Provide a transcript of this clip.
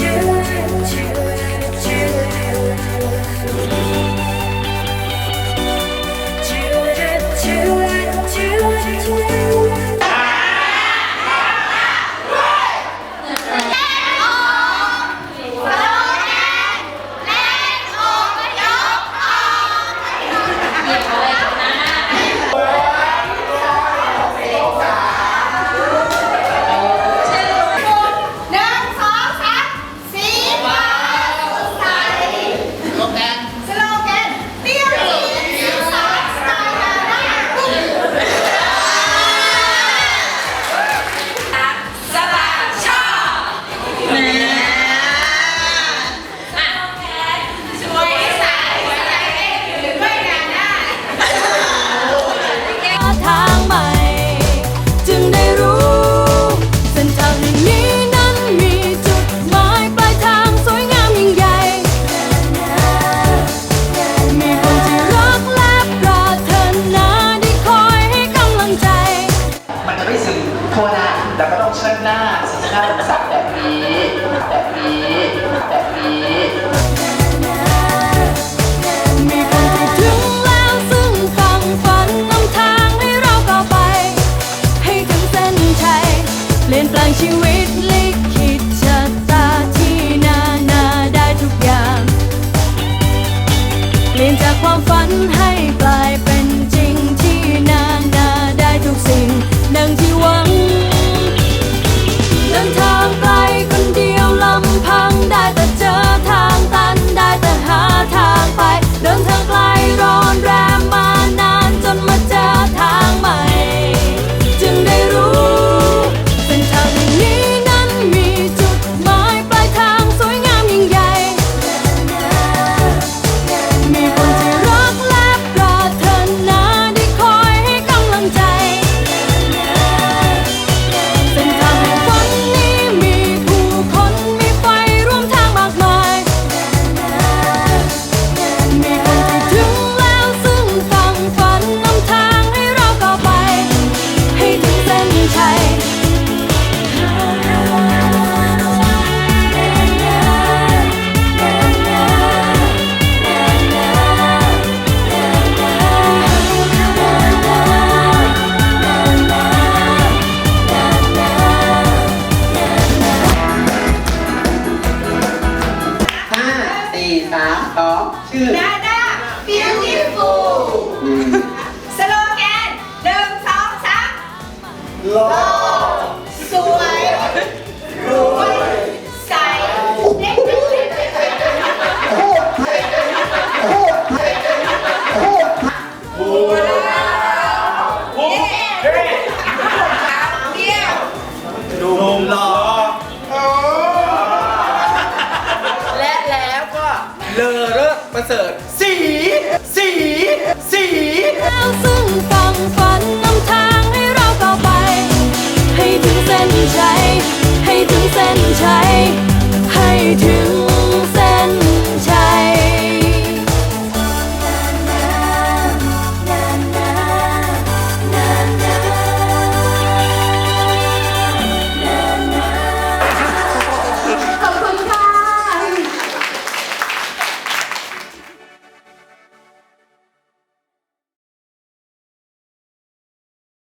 you. นั่งสักแบบนี้แบบนี้แบบนี้ Good. That ประเสริฐสีสีสีแล้วซึ่งฟังฝันนำทางให้เราก้าวไป ให้ถึงเส้นชัยให้ถึงเส้นชัยให้ถึง